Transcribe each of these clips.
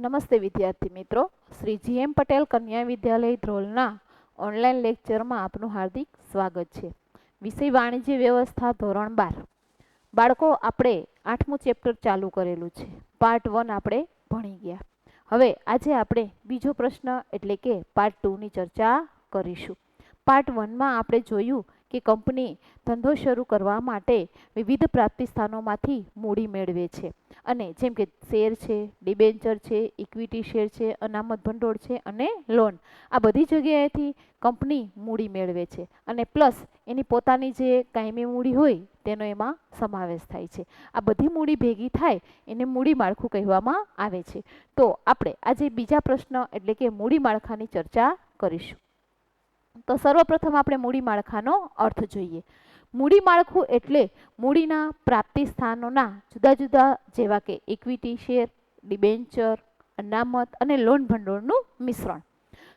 નમસ્તે વિદ્યાર્થી મિત્રો. શ્રી જી એમ પટેલ કન્યા વિદ્યાલય ધ્રોલના ઓનલાઈન લેક્ચરમાં આપનું હાર્દિક સ્વાગત છે. વિષય વાણિજ્ય વ્યવસ્થા ધોરણ બાર. બાળકો, આપણે આઠમું ચેપ્ટર ચાલુ કરેલું છે. પાર્ટ વન આપણે ભણી ગયા. હવે આજે આપણે બીજો પ્રશ્ન એટલે કે પાર્ટ ટુની ચર્ચા કરીશું. પાર્ટ વનમાં આપણે જોયું કે કંપની ધંધો શરૂ કરવા માટે વિવિધ પ્રાપ્તિ સ્થાનોમાંથી મૂડી મેળવે છે. અને જેમ કે શેર છે, ડિબેન્ચર છે, ઇક્વિટી શેર છે, અનામત ભંડોળ છે અને લોન. આ બધી જગ્યાએથી કંપની મૂડી મેળવે છે અને પ્લસ એની પોતાની જે કાયમી મૂડી હોય તેનો એમાં સમાવેશ થાય છે. આ બધી મૂડી ભેગી થાય એને મૂડી માળખું કહેવામાં આવે છે. તો આપણે આજે બીજા પ્રશ્ન એટલે કે મૂડી માળખાની ચર્ચા કરીશું. તો સર્વપ્રથમ આપણે મૂડી માળખાનો અર્થ જોઈએ. મૂડી માળખું એટલે મૂડીના પ્રાપ્તિ સ્થાનોના જુદા જુદા જેવા કે ઇક્વિટી શેર ડિબેન્ચર અનામત અને લોન ભંડોળનું મિશ્રણ.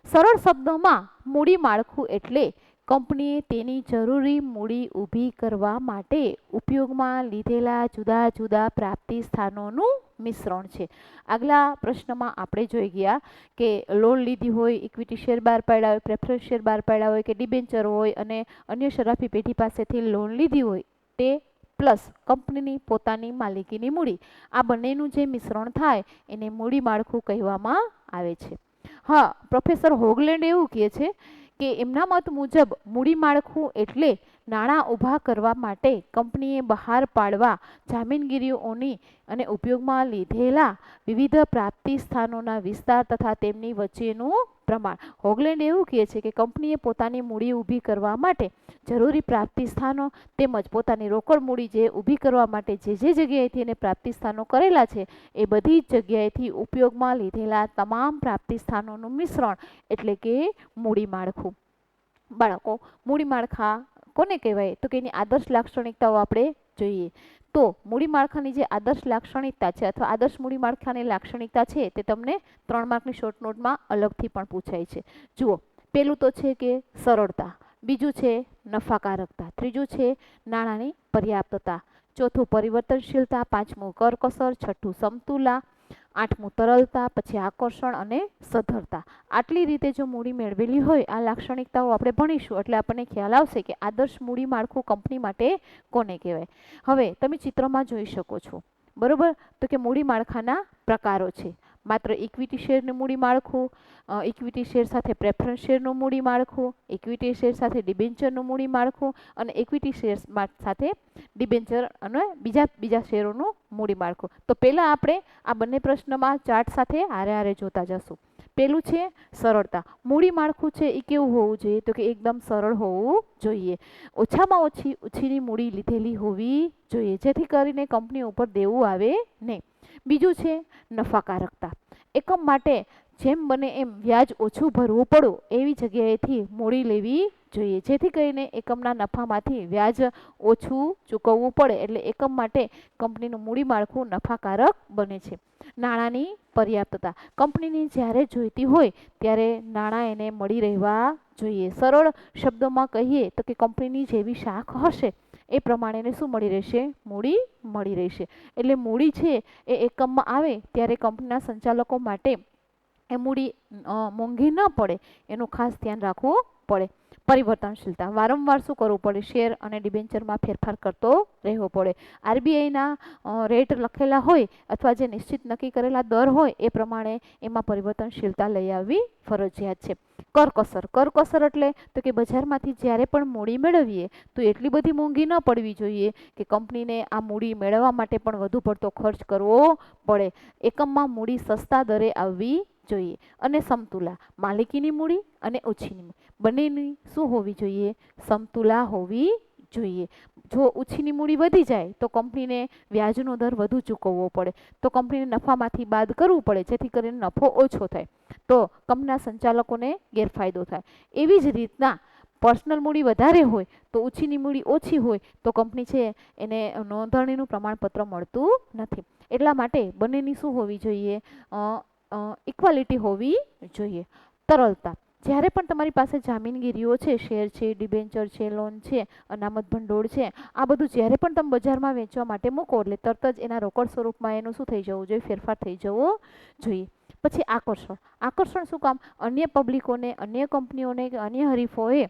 સરળ શબ્દોમાં મૂડી માળખું એટલે કંપનીએ તેની જરૂરી મૂડી ઊભી કરવા માટે ઉપયોગમાં લીધેલા જુદા જુદા પ્રાપ્તિ સ્થાનોનું મિશ્રણ છે. આગલા પ્રશ્નમાં આપણે જોઈ ગયા કે લોન લીધી હોય ઇક્વિટી શેર બહાર પાડ્યા હોય પ્રેફરન્સ શેર બહાર પાડ્યા હોય કે ડિબેન્ચર હોય અને અન્ય શરાફી પેઢી પાસેથી લોન લીધી હોય, તે પ્લસ કંપનીની પોતાની માલિકીની મૂડી. આ બંનેનું જે મિશ્રણ થાય, એને મૂડી માળખું કહેવામાં આવે છે. હા પ્રોફેસર હોગલેન્ડ એવું કહે છે કે, એમના મત મુજબ મૂડી માળખું એટલે નાણાં ઊભા કરવા માટે કંપનીએ બહાર પાડવા જામીનગીરીઓની અને ઉપયોગમાં લીધેલા વિવિધ પ્રાપ્તિ સ્થાનોના વિસ્તાર તથા તેમની વચ્ચેનું પ્રમાણ. હોગલેન્ડ એવું કહે છે કે કંપનીએ પોતાની મૂડી ઊભી કરવા માટે જરૂરી પ્રાપ્તિ સ્થાનો તેમજ પોતાની રોકડ મૂડી જે ઊભી કરવા માટે જે જે જગ્યાએથી એને પ્રાપ્તિ સ્થાનો કરેલા છે, એ બધી જ જગ્યાએથી ઉપયોગમાં લીધેલા તમામ પ્રાપ્તિ સ્થાનોનું મિશ્રણ, એટલે કે મૂડી માળખું બાળકો મૂડી માળખા કોને કહેવાય? તો કે એની આદર્શ લાક્ષણિકતાઓ આપણે જોઈએ. તો મૂડી માળખાની જે આદર્શ લાક્ષણિકતા છે અથવા આદર્શ મૂડી માળખાની લાક્ષણિકતા છે તે તમને ત્રણ માર્કની શોર્ટ નોટમાં અલગથી પણ પૂછાય છે. જુઓ પેલું તો છે કે સરળતા, બીજું છે નફાકારકતા, ત્રીજું છે નાણાંની પર્યાપ્તતા, ચોથું પરિવર્તનશીલતા, પાંચમું કરકસર, છઠ્ઠું સમતુલા આઠમું તરલતા, પછી આકર્ષણ અને સધરતા. આટલી રીતે જો મૂડી મેળવેલી હોય, આ લાક્ષણિકતાઓ આપણે ભણીશું. એટલે આપણને ખ્યાલ આવશે કે આદર્શ મૂડી માળખું કંપની માટે કોને કહેવાય. હવે તમે ચિત્રમાં જોઈ શકો છો. બરોબર? તો કે મૂડી માળખાના પ્રકારો છે. માત્ર ઇક્વિટી શેરનું મૂડી માળખું ઇક્વિટી શેર સાથે પ્રેફરન્સ શેરનું મૂડી માળખું ઇક્વિટી શેર સાથે ડિબેન્ચરનું મૂડી માળખું અને ઇક્વિટી શેર સાથે ડિબેન્ચર અને બીજા બીજા શેરોનું મૂડી માળખું તો પહેલાં આપણે આ બંને પ્રશ્નમાં ચાર્ટ સાથે હારે હારે જોતા જશું. પહેલું છે સરળતા. મૂડી માળખું છે એ કેવું હોવું જોઈએ? તો કે એકદમ સરળ હોવું જોઈએ. ઓછામાં ઓછી, ઓછીની મૂડી લીધેલી હોવી જોઈએ. જેથી કરીને કંપની ઉપર દેવું આવે નહીં. બીજું છે નફાકારકતા. એકમ માટે જેમ બને એમ વ્યાજ ઓછું ભરવું પડો એવી જગ્યાએથી મૂડી લેવી જોઈએ. જેથી કરીને એકમના નફામાંથી વ્યાજ ઓછું ચૂકવવું પડે એટલે એકમ માટે કંપનીનું મૂડી માળખું નફાકારક બને છે. નાણાંની પર્યાપ્તતા. કંપનીની જ્યારે જોઈતી હોય ત્યારે નાણાં એને મળી રહેવા જોઈએ. સરળ શબ્દોમાં કહીએ તો કે કંપનીની જેવી શાખ હશે એ પ્રમાણે એને શું મળી રહેશે? મૂડી મળી રહેશે. એટલે મૂડી છે એ એકમમાં આવે ત્યારે કંપનીના સંચાલકો માટે એ મૂડી મોંઘી ન પડે. એનું ખાસ ધ્યાન રાખવું પડે. પરિવર્તનશીલતા. વારંવાર શું કરવું પડે? શેર અને ડિબેન્ચરમાં ફેરફાર કરતો રહેવો પડે. આરબીઆઈના રેટ લખેલા હોય અથવા જે નિશ્ચિત નક્કી કરેલા દર હોય એ પ્રમાણે એમાં પરિવર્તનશીલતા લઈ આવવી ફરજિયાત છે. કરકસર કરકસર એટલે તો કે બજારમાંથી જ્યારે પણ મૂડી મેળવીએ તો એટલી બધી મોંઘી ન પડવી જોઈએ કે કંપનીને આ મૂડી મેળવવા માટે પણ વધુ પડતો ખર્ચ કરવો પડે. એકમમાં મૂડી સસ્તા દરે આવવી જોઈએ અને સમતુલા. માલિકીની મૂડી અને ઓછીની મૂડી. બંનેની શું હોવી જોઈએ? સમતુલા હોવી જોઈએ. જો ઓછીની મૂડી વધી જાય, તો કંપનીને વ્યાજનો દર વધુ ચૂકવવો પડે. તો કંપનીને નફામાંથી બાદ કરવું પડે, જેથી કરીને નફો ઓછો થાય. તો કંપનીના સંચાલકોને ગેરફાયદો થાય. એવી જ રીતના પર્સનલ મૂડી વધારે હોય, તો ઓછીની મૂડી ઓછી હોય, તો કંપની છે એને નોંધણીનું પ્રમાણપત્ર મળતું નથી. એટલા માટે બંનેની શું હોવી જોઈએ? ઇક્વાલિટી હોવી જોઈએ. તરલતા. જ્યારે પણ તમારી પાસે જામીનગીરીઓ છે, શેર છે ડિબેન્ચર છે લોન છે, અનામત ભંડોળ છે, આ બધું જ્યારે પણ તમે બજારમાં વેચવા માટે મૂકો, એટલે તરત જ એના રોકડ સ્વરૂપમાં એનું શું થઈ જવું જોઈએ? ફેરફાર થઈ જવો જોઈએ. પછી આકર્ષણ. આકર્ષણ શું કામ? અન્ય પબ્લિકોને અન્ય કંપનીઓને કે અન્ય હરીફોએ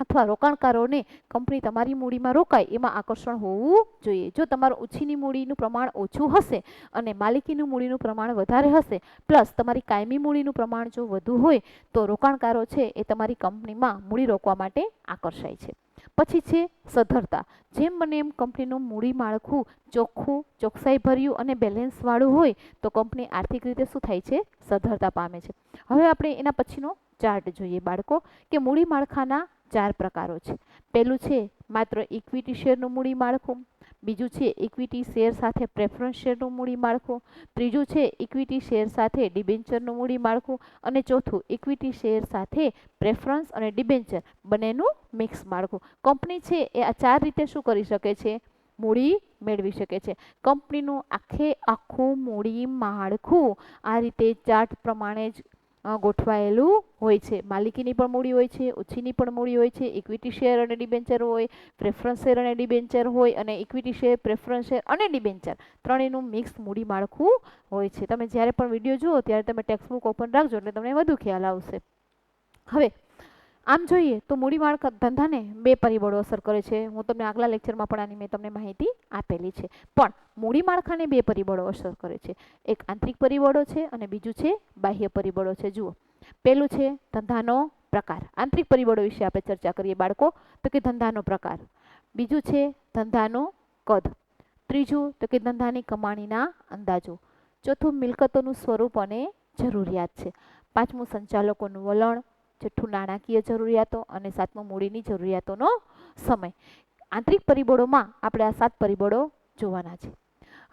અથવા રોકાણકારોને કંપની તમારી મૂડીમાં રોકાય, એમાં આકર્ષણ હોવું જોઈએ. જો તમારું ઓછીની મૂડીનું પ્રમાણ ઓછું હશે અને માલિકીનું મૂડીનું પ્રમાણ વધારે હશે, પ્લસ તમારી કાયમી મૂડીનું પ્રમાણ જો વધુ હોય, તો રોકાણકારો છે એ તમારી કંપનીમાં મૂડી રોકવા માટે આકર્ષાય છે. પછી છે સધરતા જેમ બને એમ કંપનીનું મૂડી માળખું ચોખ્ખું, ચોકસાઈભર્યું અને બેલેન્સવાળું હોય, તો કંપની આર્થિક રીતે શું થાય છે? સધરતા પામે છે. હવે આપણે એના પછીનો ચાર્ટ જોઈએ બાળકો, કે મૂડી માળખાના ચાર પ્રકારો છે. પહેલું છે માત્ર ઇક્વિટી શેરનું મૂડી માળખું. બીજું છે ઇક્વિટી શેર સાથે પ્રેફરન્સ શેરનું મૂડી માળખું. ત્રીજું છે ઇક્વિટી શેર સાથે ડિબેન્ચરનું મૂડી માળખું. અને ચોથું ઇક્વિટી શેર સાથે પ્રેફરન્સ અને ડિબેન્ચર બંનેનું મિક્સ માળખું. કંપની છે એ આ ચાર રીતે શું કરી શકે છે? મૂડી મેળવી શકે છે. કંપનીનું આખે આખું મૂડી માળખું આ રીતે ચાર્ટ પ્રમાણે જ ગોઠવાયેલું હોય છે. માલિકીની પણ મૂડી હોય છે ઓછીની પણ મૂડી હોય છે ઇક્વિટી શેર અને ડિબેન્ચર હોય પ્રેફરન્સ શેર અને ડિબેન્ચર હોય અને ઇક્વિટી શેર પ્રેફરન્સ શેર અને ડિબેન્ચર ત્રણેયનું મિક્સ મૂડી માળખું હોય છે. તમે જ્યારે પણ વીડિયો જુઓ ત્યારે તમે ટેક્સ્ટબુક ઓપન રાખજો એટલે તમને વધુ ખ્યાલ આવશે. હવે આમ જોઈએ તો મૂડી માળખા ધંધાને બે પરિબળો અસર કરે છે. હું તમને આગલા લેક્ચરમાં પણ આની મેં તમને માહિતી આપેલી છે. પણ મૂડી માળખાને બે પરિબળો અસર કરે છે. એક આંતરિક પરિબળો છે અને બીજું છે બાહ્ય પરિબળો છે. જુઓ. પહેલું છે ધંધાનો પ્રકાર. આંતરિક પરિબળો વિશે આપણે ચર્ચા કરીએ બાળકો, તો કે ધંધાનો પ્રકાર. બીજું છે ધંધાનું કદ. ત્રીજું, તો કે ધંધાની કમાણીના અંદાજો. ચોથું મિલકતોનું સ્વરૂપ અને જરૂરિયાત છે. પાંચમું સંચાલકોનું વલણ. છઠ્ઠું નાણાકીય જરૂરિયાતો અને સાતમું મૂડીની જરૂરિયાતોનો સમય. આંતરિક પરિબળોમાં આપણે આ સાત પરિબળો જોવાના છે.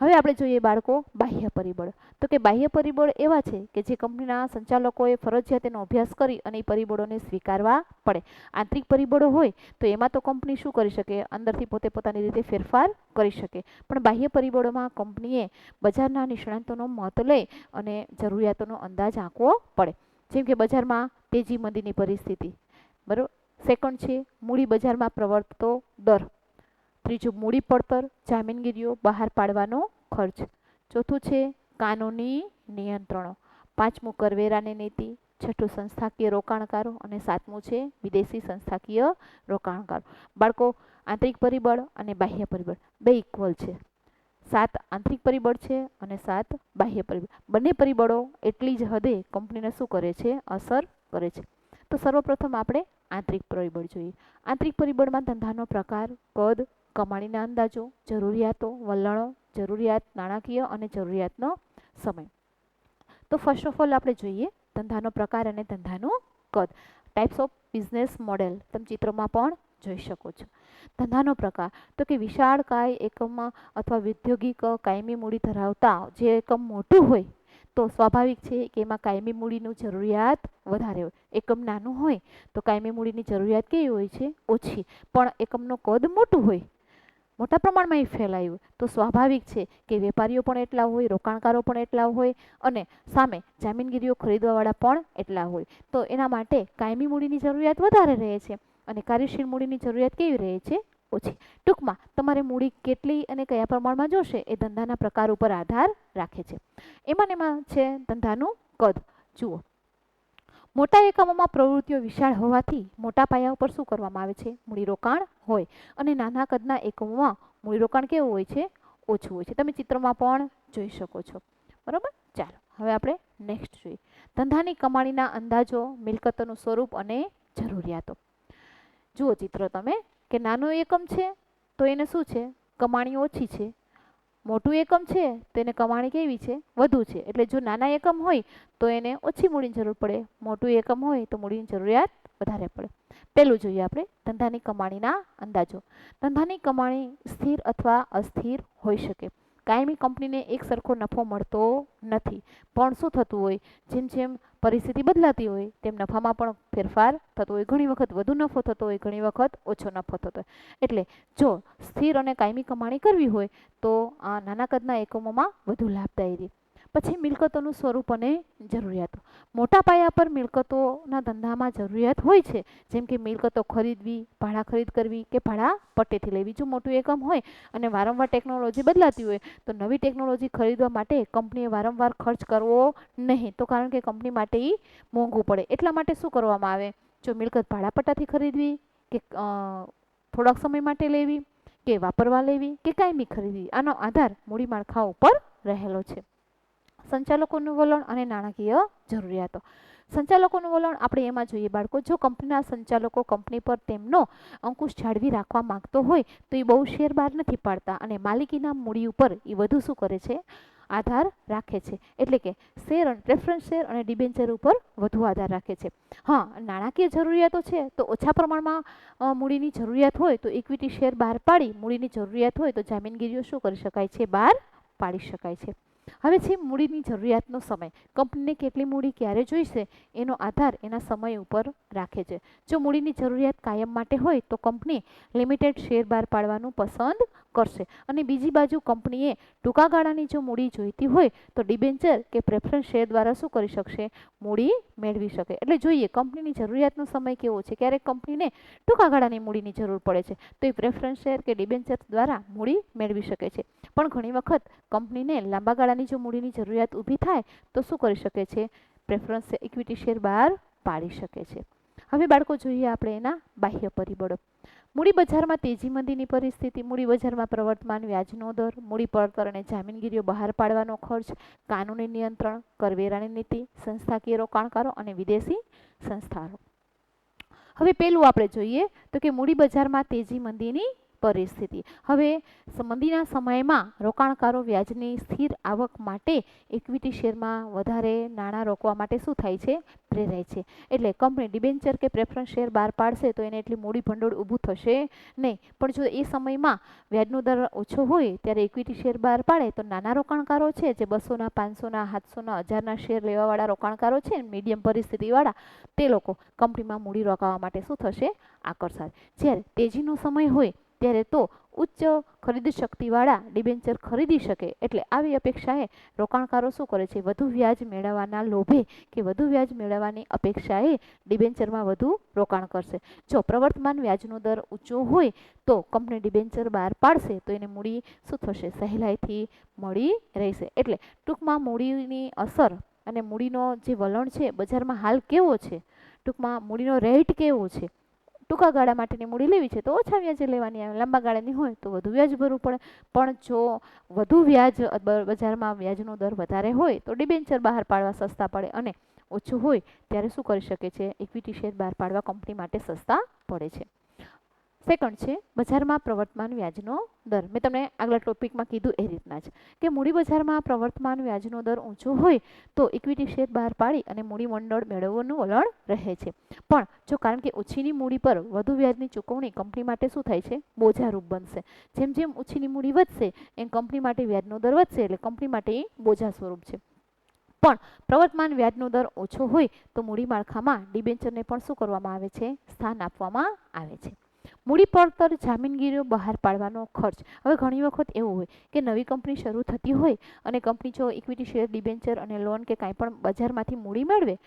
હવે આપણે જોઈએ બાળકો બાહ્ય પરિબળ. તો કે બાહ્ય પરિબળ એવા છે કે જે કંપનીના સંચાલકોએ ફરજિયાત તેનો અભ્યાસ કરી અને એ પરિબળોને સ્વીકારવા પડે. આંતરિક પરિબળો હોય તો એમાં તો કંપની શું કરી શકે? અંદરથી પોતે પોતાની રીતે ફેરફાર કરી શકે. પણ બાહ્ય પરિબળોમાં કંપનીએ બજારના નિષ્ણાંતોનો મત લઈ અને જરૂરિયાતોનો અંદાજ આંકવો પડે. જેમ કે બજારમાં તેજી મંદીની પરિસ્થિતિ. બરાબર સેકન્ડ છે, મૂડી બજારમાં પ્રવર્તતો દર. ત્રીજું, મૂડી પડતર, જામીનગીરીઓ બહાર પાડવાનો ખર્ચ. ચોથું છે, કાનૂની નિયંત્રણો. પાંચમું, કરવેરાની નીતિ. છઠ્ઠું, સંસ્થાકીય રોકાણકારો. અને સાતમું છે, વિદેશી સંસ્થાકીય રોકાણકારો. બાળકો, આંતરિક પરિબળ અને બાહ્ય પરિબળ. બે ઇક્વલ છે. સાત આંતરિક પરિબળ છે અને સાત બાહ્ય પરિબળ. બંને પરિબળો એટલી જ હદે કંપનીને શું કરે છે? અસર કરે છે. તો સર્વપ્રથમ આપણે આંતરિક પરિબળ જોઈએ. આંતરિક પરિબળમાં ધંધાનો પ્રકાર, કદ, કમાણીના અંદાજો, જરૂરિયાતો, વલણો, જરૂરિયાત, નાણાકીય અને જરૂરિયાતનો સમય. તો ફર્સ્ટ ઓફ ઓલ આપણે જોઈએ ધંધાનો પ્રકાર અને ધંધાનું કદ. ટાઈપ્સ ઓફ બિઝનેસ મોડેલ તમે ચિત્રમાં પણ જોઈ શકો છો. ધંધાનો પ્રકાર. તો કે વિશાળ કાય એકમમાં અથવા ઔદ્યોગિક કાયમી મૂડી ધરાવતા જે એકમ મોટું હોય, તો સ્વાભાવિક છે કે એમાં કાયમી મૂડીનું જરૂરિયાત વધારે હોય. એકમ નાનું હોય, તો કાયમી મૂડીની જરૂરિયાત કેવી હોય છે? ઓછી. પણ એકમનું કદ મોટું હોય, મોટા પ્રમાણમાં એ ફેલાયું. તો સ્વાભાવિક છે કે વેપારીઓ પણ એટલા હોય, રોકાણકારો પણ એટલા હોય અને સામે જામીનગીરીઓ ખરીદવાવાળા પણ એટલા હોય. તો એના માટે કાયમી મૂડીની જરૂરિયાત વધારે રહે છે. અને કાર્યશીલ મૂડીની જરૂરિયાત કેવી રહે છે? ઓછી. ટૂંકમાં, તમારે મૂડી કેટલી અને કયા પ્રમાણમાં જોશે એ ધંધાના પ્રકાર ઉપર આધાર રાખે છે. એમાં એમાં છે ધંધાનું કદ. જુઓ. મોટા એકમોમાં પ્રવૃત્તિઓ વિશાળ હોવાથી મોટા પાયા ઉપર શું કરવામાં આવે છે? મૂડીરોકાણ હોય. અને નાના કદના એકમોમાં મૂડીરોકાણ કેવું હોય છે? ઓછું હોય છે. તમે ચિત્રમાં પણ જોઈ શકો છો. બરાબર? ચાલો, હવે આપણે નેક્સ્ટ જોઈએ. ધંધાની કમાણીના અંદાજો, મિલકતોનું સ્વરૂપ અને જરૂરિયાતો. જુઓ ચિત્ર તમે, કે નાનું એકમ છે તો એને શું છે? કમાણી ઓછી છે. મોટું એકમ છે તો એને કમાણી કેવી છે? વધુ છે. એટલે જો નાના એકમ હોય તો એને ઓછી મૂડીની જરૂર પડે. મોટું એકમ હોય તો મૂડીની જરૂરિયાત વધારે પડે. પહેલું જોઈએ આપણે ધંધાની કમાણીના અંદાજો. ધંધાની કમાણી સ્થિર અથવા અસ્થિર હોઈ શકે. કાયમી કંપનીને એક સરખો નફો મળતો નથી. પણ શું થતું હોય? જેમ જેમ પરિસ્થિતિ બદલાતી હોય, તેમ નફામાં પણ ફેરફાર થતો હોય. ઘણી વખત વધુ નફો થતો હોય, ઘણી વખત ઓછો નફો થતો હોય. એટલે જો સ્થિર અને કાયમી કમાણી કરવી હોય, તો આ નાના કદના એકમોમાં વધુ લાભદાયી પછી મિલકતોનું સ્વરૂપ અને જરૂરિયાતો. મોટા પાયા પર મિલકતોના ધંધામાં જરૂરિયાત હોય છે. જેમ કે મિલકતો ખરીદવી, ભાડા ખરીદ કરવી કે ભાડા પટેથી લેવી. જો મોટું એકમ હોય અને વારંવાર ટેકનોલોજી બદલાતી હોય, તો નવી ટેકનોલોજી ખરીદવા માટે કંપનીએ વારંવાર ખર્ચ કરવો નહીં. તો કારણ કે કંપની માટે એ મોંઘું પડે. એટલા માટે શું કરવામાં આવે? જો મિલકત ભાડા પટ્ટાથી ખરીદવી કે થોડાક સમય માટે લેવી કે વાપરવા લેવી કે કાયમી ખરીદવી. આનો આધાર મૂડી માળખા ઉપર રહેલો છે. સંચાલકોનું વલણ અને નાણાકીય જરૂરિયાતો. સંચાલકોનું વલણ, આપણે એમાં જોઈએ બાળકો, જો કંપનીના સંચાલકો કંપની પર તેમનો અંકુશ જાળવી રાખવા માંગતો હોય, તો એ બહુ શેર બહાર નથી પાડતા અને માલિકીના મૂડી ઉપર એ વધુ શું કરે છે? આધાર રાખે છે. એટલે કે શેર અને પ્રેફરન્સ શેર અને ડિબેન્ચર ઉપર વધુ આધાર રાખે છે. હા, નાણાકીય જરૂરિયાતો છે, તો ઓછા પ્રમાણમાં મૂડીની જરૂરિયાત હોય, તો ઇક્વિટી શેર બહાર પાડી મૂડીની જરૂરિયાત હોય, તો જામીનગીરીઓ શું કરી શકાય છે? બહાર પાડી શકાય છે. હવે છે, મૂડીની જરૂરિયાતનો સમય. કંપનીને કેટલી મૂડી ક્યારે જોઈશે, એનો આધાર એના સમય ઉપર રાખે છે. જો મૂડીની જરૂરિયાત કાયમ માટે હોય, તો કંપની લિમિટેડ શેર બહાર પાડવાનું પસંદ કરશે. અને બીજી બાજુ કંપનીએ ટૂંકા ગાળાની જો મૂડી જોઈતી હોય, તો ડિબેન્ચર કે પ્રેફરન્સ શેર દ્વારા શું કરી શકશે? મૂડી મેળવી શકે. એટલે જોઈએ, કંપનીની જરૂરિયાતનો સમય કેવો છે? ક્યારેક કંપનીને ટૂંકા ગાળાની મૂડીની જરૂર પડે છે. તો એ પ્રેફરન્સ શેર કે ડિબેન્ચર દ્વારા મૂડી મેળવી શકે છે. પણ ઘણી વખત કંપનીને લાંબા ગાળાની જો મૂડીની જરૂરિયાત ઊભી થાય, તો શું કરી શકે છે? પ્રેફરન્સ ઇક્વિટી શેર બહાર પાડી શકે છે. હવે બાળકો, જોઈએ આપણે એના બાહ્ય પરિબળો. મૂડી બજારમાં તેજી મંદીની પરિસ્થિતિ, મૂડી બજારમાં પ્રવર્તમાન વ્યાજનો દર, મૂડી પડતર અને જામીનગીરીઓ બહાર પાડવાનો ખર્ચ, કાનૂની નિયંત્રણ કરવેરાની નીતિ, સંસ્થાકીય રોકાણકારો અને વિદેશી સંસ્થાઓ. હવે પેલું આપણે જોઈએ તો કે મૂડી બજારમાં તેજી મંદીની પરિસ્થિતિ. હવે મંદીના સમયમાં રોકાણકારો વ્યાજની સ્થિર આવક માટે ઇક્વિટી શેરમાં વધારે નાણાં રોકવા માટે શું થાય છે? પ્રેરાય છે. એટલે કંપની ડિબેન્ચર કે પ્રેફરન્સ શેર બહાર પાડશે તો એને એટલી મૂડી ભંડોળ ઊભું થશે નહીં. પણ જો એ સમયમાં વ્યાજનો દર ઓછો હોય ત્યારે ઇક્વિટી શેર બહાર પાડે તો નાના રોકાણકારો છે જે બસોના, પાંચસોના સાતસોના હજારના શેર લેવાવાળા રોકાણકારો છે મીડિયમ પરિસ્થિતિવાળા, તે લોકો કંપનીમાં મૂડી રોકાવા માટે શું થશે? આકર્ષાશે જ્યારે તેજીનો સમય હોય ત્યારે તો ઉચ્ચ ખરીદ શક્તિવાળા ડિબેન્ચર ખરીદી શકે એટલે આવી અપેક્ષાએ રોકાણકારો શું કરે છે? વધુ વ્યાજ મેળવવાના લોભે કે વધુ વ્યાજ મેળવવાની અપેક્ષાએ ડિબેન્ચરમાં વધુ રોકાણ કરશે? જો પ્રવર્તમાન વ્યાજનો દર ઊંચો હોય તો કંપની ડિબેન્ચર બહાર પાડશે તો એને મૂડી શું થશે? સહેલાઈથી મળી રહેશે. એટલે ટૂંકમાં મૂડીની અસર અને મૂડીનો જે વલણ છે, બજારમાં હાલ કેવો છે? ટૂંકમાં મૂડીનો રેટ કેવો છે? ટૂંકા ગાળા માટેની મૂડી લેવી છે તો ઓછા વ્યાજે લેવાની આવે. લાંબા ગાળાની હોય તો વધુ વ્યાજ ભરવું પડે. પણ જો વધુ વ્યાજ બજારમાં વ્યાજનો દર વધારે હોય તો ડિબેન્ચર બહાર પાડવા સસ્તા પડે અને ઓછું હોય ત્યારે શું કરી શકે છે? ઇક્વિટી શેર બહાર પાડવા કંપની માટે સસ્તા પડે છે. સેકન્ડ છે, બજારમાં પ્રવર્તમાન વ્યાજનો દર. મેં તમને આગલા ટોપિકમાં કીધું એ રીતના જ કે મૂડી બજારમાં પ્રવર્તમાન વ્યાજનો દર ઊંચો હોય તો ઇક્વિટી શેર બહાર પાડી અને મૂડી મંડળ મેળવવાનું વલણ રહે છે. પણ જો કારણ કે ઓછીની મૂડી પર વધુ વ્યાજની ચૂકવણી કંપની માટે શું થાય છે? બોજારૂપ બનશે. જેમ જેમ ઓછીની મૂડી વધશે, એમ કંપની માટે વ્યાજનો દર વધશે એટલે કંપની માટે બોજા સ્વરૂપ છે. પણ પ્રવર્તમાન વ્યાજનો દર ઓછો હોય તો મૂડી માળખામાં ડિબેન્ચરને પણ શું કરવામાં આવે છે? સ્થાન આપવામાં આવે છે. મૂડી પડતર જામીનગીરીઓ બહાર પાડવાનો ખર્ચ. હવે ઘણી વખત એવું હોય કે નવી કંપની શરૂ થતી હોય અને કંપની જો ઇક્વિટી શેર ડિબેન્ચર અને લોન કે કાંઈ પણ બજારમાંથી મૂડી મેળવે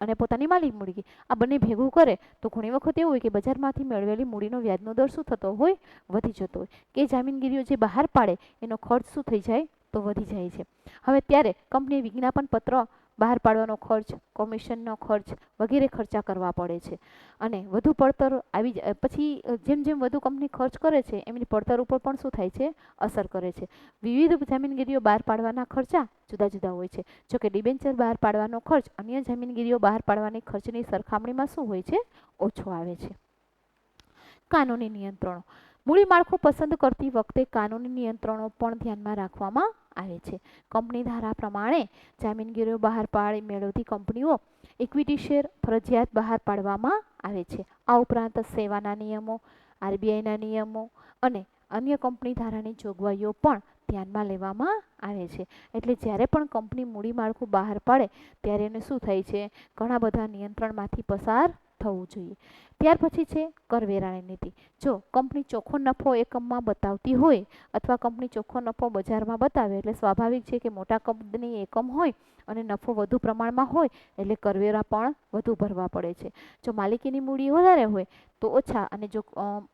અને પોતાની માલિક મૂડી આ બંને ભેગું કરે, તો ઘણી વખત એવું હોય કે બજારમાંથી મેળવેલી મૂડીનો વ્યાજનો દર શું થતો હોય? વધી જતો હોય. કે જામીનગીરીઓ જે બહાર પાડે, એનો ખર્ચ શું થઈ જાય? તો વધી જાય છે. હવે ત્યારે કંપની વિજ્ઞાપન પત્ર બહાર પાડવાનો ખર્ચ કમિશનનો ખર્ચ વગેરે ખર્ચા કરવા પડે છે. અને વધુ પડતર આવી પછી જેમ જેમ વધુ કંપની ખર્ચ કરે છે, એમની પડતર ઉપર પણ શું થાય છે? અસર કરે છે. વિવિધ જામીનગીરીઓ બહાર પાડવાના ખર્ચા જુદા જુદા હોય છે. જોકે ડિબેન્ચર બહાર પાડવાનો ખર્ચ, અન્ય જામીનગીરીઓ બહાર પાડવાની ખર્ચની સરખામણીમાં શું હોય છે? ઓછો આવે છે. કાનૂની નિયંત્રણો. મૂડી માળખું પસંદ કરતી વખતે કાનૂની નિયંત્રણો પણ ધ્યાનમાં રાખવામાં આવે છે. કંપની ધારા પ્રમાણે જામીનગીરીઓ બહાર પાડી મેળવતી કંપનીઓ ઇક્વિટી શેર ફરજિયાત બહાર પાડવામાં આવે છે. આ ઉપરાંત સેવાના નિયમો, આરબીઆઈના નિયમો અને અન્ય કંપની ધારાની જોગવાઈઓ પણ ધ્યાનમાં લેવામાં આવે છે. એટલે જ્યારે પણ કંપની મૂડી માળખું બહાર પાડે, ત્યારે એને શું થાય છે? ઘણા બધા નિયંત્રણમાંથી પસાર થવું જોઈએ. ત્યાર પછી છે કરવેરાની નીતિ. જો કંપની ચોખ્ખો નફો એકમમાં બતાવતી હોય અથવા કંપની ચોખ્ખો નફો બજારમાં બતાવે, એટલે સ્વાભાવિક છે કે મોટા કંપની એકમ હોય અને નફો વધુ પ્રમાણમાં હોય, એટલે કરવેરા પણ વધુ ભરવા પડે છે. જો માલિકીની મૂડી વધારે હોય તો ઓછા અને જો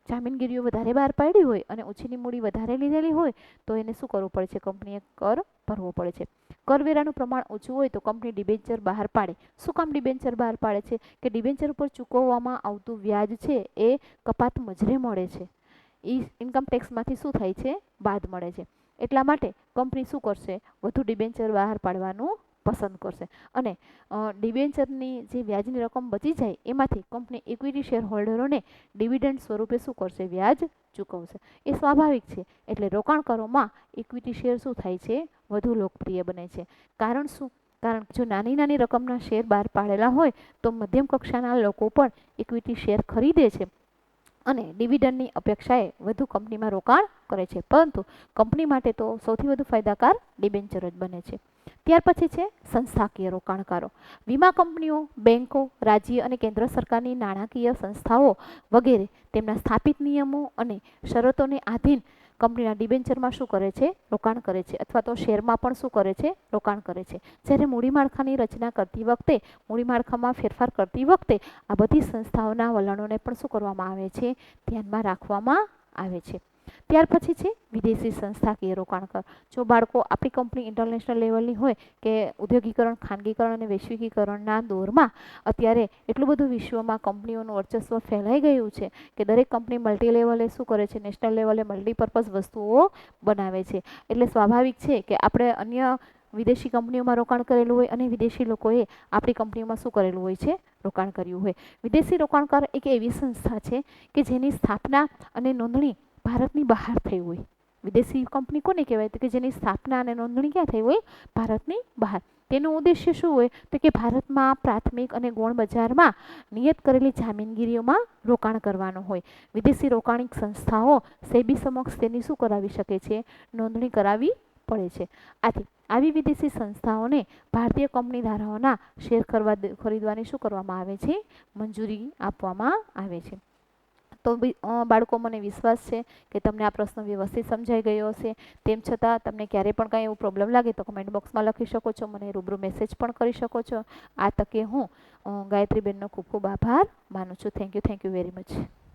જામીનગીરીઓ વધારે બહાર પાડી હોય અને ઓછીની મૂડી વધારે લીધેલી હોય, તો એને શું કરવું પડે છે? કંપનીએ કર ભરવો પડે છે. કરવેરાનું પ્રમાણ ઓછું હોય તો કંપની ડિબેન્ચર બહાર પાડે. શું કામ ડિબેન્ચર બહાર પાડે છે? કે ડિબેન્ચર ઉપર ચૂકવવામાં આવતું વ્યાજ છે એ કપાત મજરે મળે છે. એ ઇન્કમ ટેક્સમાંથી શું થાય છે? બાદ મળે છે. એટલા માટે કંપની શું કરશે? વધુ ડિબેન્ચર બહાર પાડવાનું પસંદ કરશે. અને ડિબેન્ચરની જે વ્યાજની રકમ બચી જાય એમાંથી કંપની ઇક્વિટી શેર હોલ્ડરોને ડિવિડન્ડ સ્વરૂપે શું કરશે? વ્યાજ ચૂકવશે. એ સ્વાભાવિક છે. એટલે રોકાણકારોમાં ઇક્વિટી શેર શું થાય છે? વધુ લોકપ્રિય બને છે. કારણ શું? કારણ કે જો નાની નાની રકમના શેર બહાર પાડેલા હોય, તો મધ્યમ કક્ષાના લોકો પણ ઇક્વિટી શેર ખરીદે છે અને ડિવિડન્ડની અપેક્ષાએ વધુ કંપનીમાં રોકાણ કરે છે. પરંતુ કંપની માટે તો સૌથી વધુ ફાયદાકાર ડિબેન્ચર જ બને છે. ત્યાર પછી છે સંસ્થાકીય રોકાણકારો. વીમા કંપનીઓ બેન્કો રાજ્ય અને કેન્દ્ર સરકારની નાણાકીય સંસ્થાઓ વગેરે તેમના સ્થાપિત નિયમો અને શરતોને આધીન કંપનીના ડિબેન્ચરમાં શું કરે છે? રોકાણ કરે છે. અથવા તો શેરમાં પણ શું કરે છે? રોકાણ કરે છે. જ્યારે મૂડીમાળખાની રચના કરતી વખતે મૂડીમાળખામાં ફેરફાર કરતી વખતે આ બધી સંસ્થાઓના વલણોને પણ શું કરવામાં આવે છે? ધ્યાનમાં રાખવામાં આવે છે. ત્યાર પછી છે, વિદેશી સંસ્થાકીય રોકાણકાર જો બાળકો આપણી કંપની ઇન્ટરનેશનલ લેવલની હોય કે ઉદ્યોગીકરણ, ખાનગીકરણ અને વૈશ્વિકીકરણના દોરમાં, અત્યારે એટલું બધું વિશ્વમાં કંપનીઓનું વર્ચસ્વ ફેલાઈ ગયું છે કે દરેક કંપની મલ્ટી લેવલે શું કરે છે નેશનલ લેવલે મલ્ટીપર્પઝ વસ્તુઓ બનાવે છે. એટલે સ્વાભાવિક છે કે આપણે અન્ય વિદેશી કંપનીઓમાં રોકાણ કરેલું હોય અને વિદેશી લોકોએ આપણી કંપનીઓમાં શું કરેલું હોય છે, રોકાણ કર્યું હોય. વિદેશી રોકાણકાર એક એવી સંસ્થા છે કે જેની સ્થાપના અને નોંધણી ભારતની બહાર થઈ હોય. વિદેશી કંપની કોને કહેવાય? તો કે જેની સ્થાપના અને નોંધણી ક્યાં થઈ હોય? ભારતની બહાર. તેનો ઉદ્દેશ્ય શું હોય? તો કે ભારતમાં પ્રાથમિક અને ગૌણ બજારમાં નિયત કરેલી જામીનગીરીઓમાં રોકાણ કરવાનું હોય. વિદેશી રોકાણિક સંસ્થાઓ સેબી સમક્ષ તેની શું કરાવી શકે છે? નોંધણી કરાવી પડે છે. આથી, આવી વિદેશી સંસ્થાઓને ભારતીય કંપની ધારાઓના શેર ખરીદવાની શું કરવામાં આવે છે? મંજૂરી આપવામાં આવે છે. તો બાળકો મને વિશ્વાસ છે કે તમને આ પ્રશ્ન વ્યવસ્થિત સમજાઈ ગયો હશે. તેમ છતાં તમને ક્યારે પણ કાંઈ એવું પ્રોબ્લેમ લાગે તો કમેન્ટ બોક્સમાં લખી શકો છો, મને રૂબરૂ મેસેજ પણ કરી શકો છો. આ તકે હું ગાયત્રીબેનનો ખૂબ ખૂબ આભાર માનું છું. Thank you thank you very much